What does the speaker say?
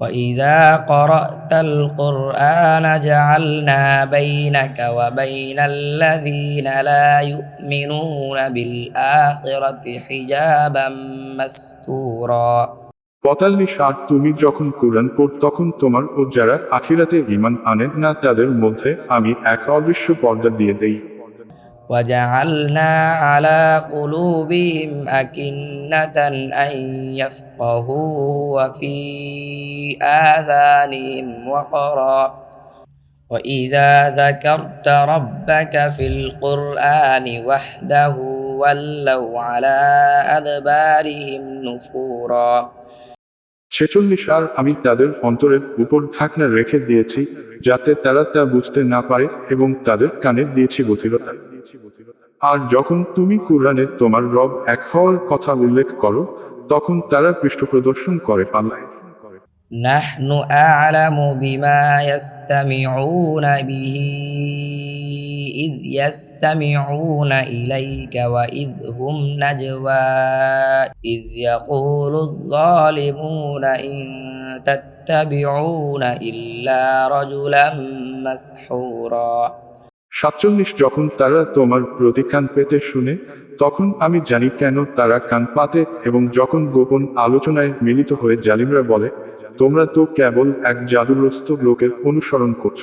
وإذا قرأت القرآن جعلنا بينك وبين الذين لا يؤمنون بالآخرة حجابا مستورا পঁয়তাল্লিশ আর তুমি যখন কোরআন পড় তখন তোমার ও যারা আখিরাতে ইমান আনেন না তাদের মধ্যে আমি এক অদৃশ্য পর্দা দিয়ে দেই وجعلنا على قلوبهم أكنة أن يفقهوا وفي آذانهم وقرا وإذا ذكرت ربك في القرآن وحده ولوا على أدبارهم نفورا ছেচল্লিশ আর আমি তাদের অন্তরের উপর ঢাকনা রেখে দিয়েছি যাতে তারা তা বুঝতে না পারে এবং তাদের কানে দিয়েছি বধিরতা আর যখন তুমি কোরআনে তোমার রব এক হওয়ার কথা উল্লেখ করো তখন তারা পৃষ্ঠ প্রদর্শন করে পাল্লায় نحن أعلم بما يستمعون به إذ يستمعون إليك وإذ هم نجوى إذ يقول الظالمون إن تتبعون إلا رجلا مسحورا সাতচল্লিশ যখন তারা তোমার প্রতি কান পেতে শুনে তখন আমি জানি কেন তারা কান পাতে এবং যখন গোপন আলোচনায় মিলিত হয়ে জালিমরা বলে তোমরা তো কেবল এক জাদুগ্রস্ত লোকের অনুসরণ করছ।